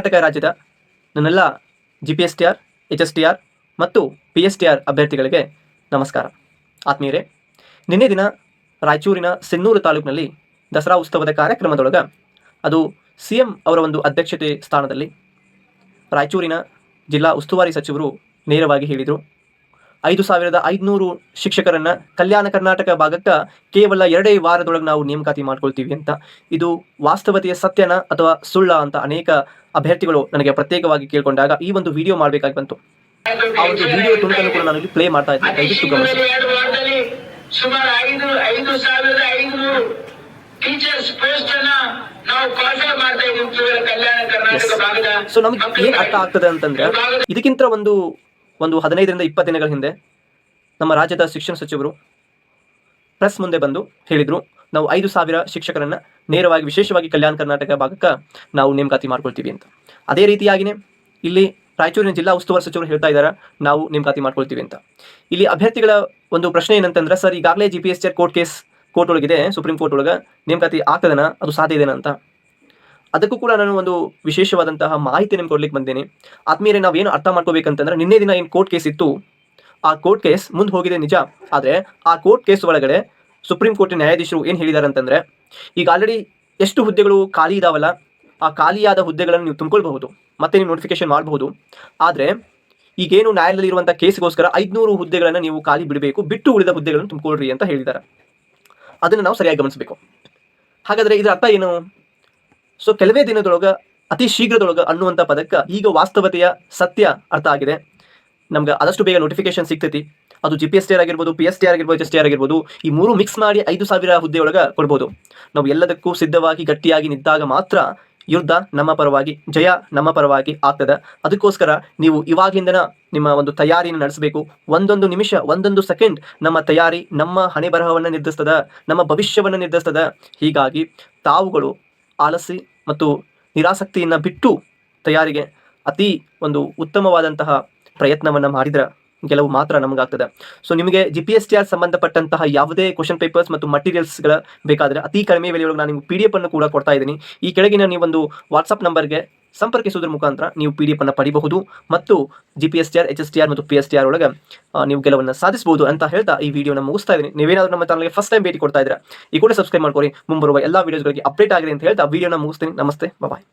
ಕರ್ನಾಟಕ ರಾಜ್ಯದ ನನ್ನೆಲ್ಲ G P S T R H S T R ಮತ್ತು ಪಿ ಎಸ್ ಟಿ ಆರ್ ಅಭ್ಯರ್ಥಿಗಳಿಗೆ ನಮಸ್ಕಾರ. ಆತ್ಮೀಯರೇ, ನಿನ್ನೆ ದಿನ ರಾಯಚೂರಿನ ಸಿನ್ನೂರು ತಾಲೂಕಿನಲ್ಲಿ ದಸರಾ ಉತ್ಸವದ ಕಾರ್ಯಕ್ರಮದೊಳಗೆ ಅದು ಸಿ ಎಂ ಅವರ ಒಂದು ಅಧ್ಯಕ್ಷತೆ ಸ್ಥಾನದಲ್ಲಿ ರಾಯಚೂರಿನ ಜಿಲ್ಲಾ ಉಸ್ತುವಾರಿ ಸಚಿವರು ನೇರವಾಗಿ ಹೇಳಿದರು. ಐದು ಸಾವಿರದ ಐದುನೂರು ಶಿಕ್ಷಕರನ್ನ ಕಲ್ಯಾಣ ಕರ್ನಾಟಕ ಭಾಗಕ್ಕೆ ಕೇವಲ ಎರಡೇ ವಾರದೊಳಗೆ ನಾವು ನೇಮಕಾತಿ ಮಾಡ್ಕೊಳ್ತೀವಿ ಅಂತ. ಇದು ವಾಸ್ತವತೆಯ ಸತ್ಯನ ಅಥವಾ ಸುಳ್ಳ ಅಂತ ಅನೇಕ ಅಭ್ಯರ್ಥಿಗಳು ನನಗೆ ಪ್ರತ್ಯೇಕವಾಗಿ ಕೇಳಿಕೊಂಡಾಗ ಈ ಒಂದು ವಿಡಿಯೋ ಮಾಡಬೇಕಾಗಿ ಬಂತು. ಆ ಒಂದು ವಿಡಿಯೋ ತುಣುಕನ್ನು ಕೂಡ ನಾನು ಇಲ್ಲಿ ಪ್ಲೇ ಮಾಡ್ತಾ ಇದ್ದೀನಿ. ದಯವಿಟ್ಟು ಗಮನಿಸಿ. ಸುಮಾರು ಐದು ಐದು ಸಾವಿರದ ಐದುನೂರು ಟೀಚರ್ಸ್ ಪೋಸ್ಟ್ ಅನ್ನ ನಾವು ಕ್ವಾಲಿಫೈ ಮಾಡ್ತಾ ಕಲ್ಯಾಣ ಕರ್ನಾಟಕ ಭಾಗದ ಸೊ ನಮ್ಗೆ ಏನ್ ಅರ್ಥ ಆಗ್ತದೆ ಅಂತಂದ್ರೆ ಇದಕ್ಕಿಂತ ಒಂದು ಒಂದು ಹದಿನೈದರಿಂದ ಇಪ್ಪತ್ತು ದಿನಗಳ ಹಿಂದೆ ನಮ್ಮ ರಾಜ್ಯದ ಶಿಕ್ಷಣ ಸಚಿವರು ಪ್ರೆಸ್ ಮುಂದೆ ಬಂದು ಹೇಳಿದರು, ನಾವು ಐದು ಸಾವಿರ ಶಿಕ್ಷಕರನ್ನು ನೇರವಾಗಿ, ವಿಶೇಷವಾಗಿ ಕಲ್ಯಾಣ ಕರ್ನಾಟಕ ಭಾಗಕ್ಕೆ ನಾವು ನೇಮಕಾತಿ ಮಾಡ್ಕೊಳ್ತೀವಿ ಅಂತ. ಅದೇ ರೀತಿಯಾಗಿನೇ ಇಲ್ಲಿ ರಾಯಚೂರಿನ ಜಿಲ್ಲಾ ಉಸ್ತುವಾರಿ ಸಚಿವರು ಹೇಳ್ತಾ ಇದ್ದಾರೆ ನಾವು ನೇಮಕಾತಿ ಮಾಡ್ಕೊಳ್ತೀವಿ ಅಂತ. ಇಲ್ಲಿ ಅಭ್ಯರ್ಥಿಗಳ ಒಂದು ಪ್ರಶ್ನೆ ಏನಂತಂದ್ರೆ, ಸರ್ ಈಗಾಗಲೇ G P S court case court ಒಳಗಿದೆ supreme court ಒಳಗೆ ನೇಮಕಾತಿ ಆಗ್ತದನ, ಅದು ಸಾಧ್ಯ ಇದೆನಾ ಅಂತ. ಅದಕ್ಕೂ ಕೂಡ ನಾನು ಒಂದು ವಿಶೇಷವಾದಂತಹ ಮಾಹಿತಿ ನಿಮ್ಗೆ ಕೊಡ್ಲಿಕ್ಕೆ ಬಂದೇನೆ. ನಾವು ಏನು ಅರ್ಥ ಮಾಡ್ಕೋಬೇಕಂತಂದ್ರೆ ನಿನ್ನೆ ದಿನ ಏನು ಕೋರ್ಟ್ ಕೇಸ್ ಇತ್ತು? ಆ ಕೋರ್ಟ್ ಕೇಸ್ ಮುಂದೆ ಹೋಗಿದೆ ನಿಜ. ಆದರೆ ಆ ಕೋರ್ಟ್ ಕೇಸ್ ಒಳಗಡೆ ಸುಪ್ರೀಂ ಕೋರ್ಟ್ ನ್ಯಾಯಾಧೀಶರು ಏನು ಹೇಳಿದ್ದಾರೆ ಅಂತಂದ್ರೆ ಈಗ ಆಲ್ರೆಡಿ ಎಷ್ಟು ಹುದ್ದೆಗಳು ಖಾಲಿ ಇದಾವಲ್ಲ, ಆ ಖಾಲಿಯಾದ ಹುದ್ದೆಗಳನ್ನು ನೀವು ತುಂಬಿಕೊಳ್ಬಹುದು, ಮತ್ತೆ ನೀವು ನೋಟಿಫಿಕೇಶನ್ ಮಾಡಬಹುದು. ಆದರೆ ಈಗೇನು ನ್ಯಾಯಾಲಯದಲ್ಲಿ ಇರುವಂಥ ಕೇಸ್ಗೋಸ್ಕರ ಐದುನೂರು ಹುದ್ದೆಗಳನ್ನು ನೀವು ಖಾಲಿ ಬಿಡಬೇಕು, ಬಿಟ್ಟು ಉಳಿದ ಹುದ್ದೆಗಳನ್ನು ತುಂಬಿಕೊಳ್ಳ್ರಿ ಅಂತ ಹೇಳಿದ್ದಾರೆ ಅದನ್ನು ನಾವು ಸರಿಯಾಗಿ ಗಮನಿಸಬೇಕು. ಹಾಗಾದರೆ ಇದರ ಅರ್ಥ ಏನು? ಸೊ ಕೆಲವೇ ದಿನದೊಳಗ, ಅತಿ ಶೀಘ್ರದೊಳಗ ಅನ್ನುವಂಥ ಪದಕ್ಕೆ ಈಗ ವಾಸ್ತವತೆಯ ಸತ್ಯ ಅರ್ಥ ಆಗಿದೆ. ನಮ್ಗೆ ಆದಷ್ಟು ಬೇಗ ನೋಟಿಫಿಕೇಶನ್ ಸಿಗ್ತೈತಿ. ಅದು G P S T R ಆಗಿರ್ಬೋದು ಪಿ ಎಸ್ ಟಿ ಆರ್ ಆಗಿರ್ಬೋದು ಎಸ್ ಟಿ ಆರ್ ಆಗಿರ್ಬೋದು, ಈ ಮೂರು ಮಿಕ್ಸ್ ಮಾಡಿ ಐದು ಸಾವಿರ ಹುದ್ದೆ ಒಳಗೆ ಕೊಡ್ಬೋದು. ನಾವು ಎಲ್ಲದಕ್ಕೂ ಸಿದ್ಧವಾಗಿ, ಗಟ್ಟಿಯಾಗಿ ನಿಂತಾಗ ಮಾತ್ರ ಯುದ್ಧ ನಮ್ಮ ಪರವಾಗಿ, ಜಯ ನಮ್ಮ ಪರವಾಗಿ ಆಗ್ತದೆ. ಅದಕ್ಕೋಸ್ಕರ ನೀವು ಇವಾಗಿಂದನ ನಿಮ್ಮ ಒಂದು ತಯಾರಿನ ನಡೆಸಬೇಕು. ಒಂದೊಂದು ನಿಮಿಷ, ಒಂದೊಂದು ಸೆಕೆಂಡ್ ನಮ್ಮ ತಯಾರಿ ನಮ್ಮ ಹಣೆ ಬರಹವನ್ನು ನಿರ್ಧರಿಸ್ತದ, ನಮ್ಮ ಭವಿಷ್ಯವನ್ನು ನಿರ್ಧರಿಸ್ತದ. ಹೀಗಾಗಿ ತಾವುಗಳು ಆಲಸಿ ಮತ್ತು ನಿರಾಸಕ್ತಿಯನ್ನು ಬಿಟ್ಟು ತಯಾರಿಗೆ ಅತಿ ಒಂದು ಉತ್ತಮವಾದಂತಹ ಪ್ರಯತ್ನವನ್ನು ಮಾಡಿದ್ರೆ ಗೆಲುವು ಮಾತ್ರ ನಮಗಾಗ್ತದೆ. ಸೊ ನಿಮಗೆ G P S T R ಸಂಬಂಧಪಟ್ಟಂತಹ ಯಾವುದೇ ಕ್ವಶನ್ ಪೇಪರ್ಸ್ ಮತ್ತು ಮಟೀರಿಯಲ್ಸ್ಗಳ ಬೇಕಾದರೆ ಅತಿ ಕಡಿಮೆ ಬೆಲೆಯೊಳಗೆ ನಾನು ನಿಮಗೆ ಪಿ ಡಿ ಎಫ್ ಅನ್ನು ಕೂಡ ಕೊಡ್ತಾ ಇದ್ದೀನಿ. ಈ ಕೆಳಗಿನ ನೀವೊಂದು ವಾಟ್ಸಪ್ ನಂಬರ್ಗೆ ಸಂಪರ್ಕಿಸುವುದರ ಮುಖಾಂತರ ನೀವು ಪಿ ಡಿ ಎಫ್ ಅನ್ನು ಪಡಿಬಹುದು ಮತ್ತು G P S T R H S T R ಮತ್ತು ಪಿ ಎಸ್ ಟಿ ಆರ್ ಒಳಗೆ ನೀವು ಗೆಲುವನ್ನು ಸಾಧಿಸಬಹುದು ಅಂತ ಹೇಳ್ತಾ ಈ ವಿಡಿಯೋನ ಮುಗಿಸ್ತಾ ಇದ್ದೀನಿ. ನೀವೇನಾದರೂ ನಮ್ಮ ಚಾನಲ್ಗೆ ಫಸ್ಟ್ ಟೈಮ್ ಭೇಟಿ ಕೊಡ್ತಾ ಇದ್ರೆ ಈ ಕೂಡ ಸಬ್ಸ್ಕ್ರೈಬ್ ಮಾಡ್ಕೊಡಿ ಮುಂಬರುವ ಎಲ್ಲ ವಿಡಿಯೋಸ್ಗಳಿಗೆ ಅಪ್ಡೇಟ್ ಆಗಿದೆ ಅಂತ ಹೇಳ್ತಾ ವಿಡಿಯೋನ ಮುಗಿಸ್ತೀನಿ. ನಮಸ್ತೆ. ಬಾಯ್